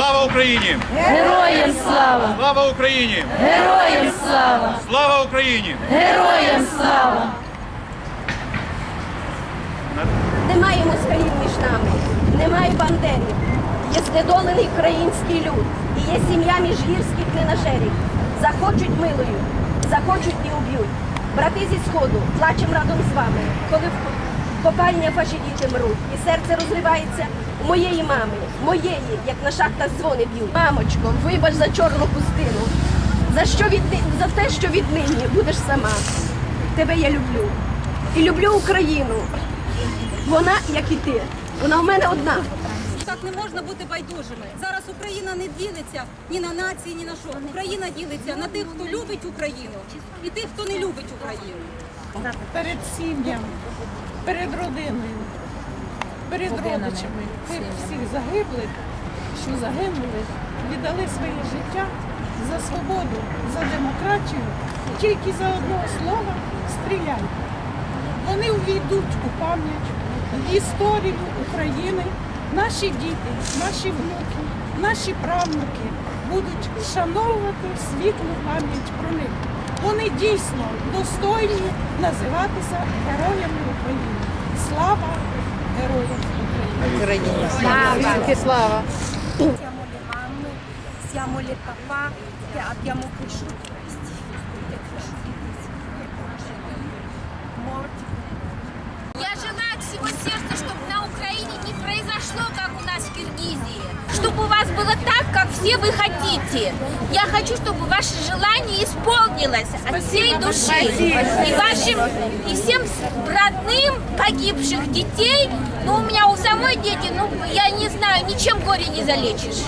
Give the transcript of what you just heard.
Слава Україні! Героям слава! Слава Україні! Героям слава! Слава Україні! Героям слава! Немає москалів між нами, немає бандерів. Є знедолений український люд. І є сім'я міжгірських ненажерів. Захочуть милою, захочуть і уб'ють. Брати зі сходу, плачем разом з вами, коли в копальня ваші діти мруть. І серце розривається у моєї мами, моєї, як на шахтах дзвони б'ють. Мамочко, вибач за чорну пустину. За що відни... за те, що віднині будеш сама. Тебе я люблю. І люблю Україну. Вона, як і ти, вона в мене одна. Так не можна бути байдужими. Зараз Україна не ділиться ні на нації, ні на що. Україна ділиться на тих, хто любить Україну, і тих, хто не любить Україну. Перед сім'ям, перед родиною, перед родичами тих всіх загиблих, що загинули, віддали своє життя за свободу, за демократію, тільки за одного слова стріляй. Вони увійдуть у пам'ять, в історію України. Наші діти, наші внуки, наші правнуки будуть вшановувати світлу пам'ять про них. Вони дійсно достойні називатися героями України. Слава героям України! Siamo le mamme, siamo le papà abbiamo cresciuto вы хотите. Я хочу, чтобы ваше желание исполнилось от всей души. И вашим, и всем родным погибших детей, ну у меня у самой дети, ну я не знаю, ничем горе не залечишь.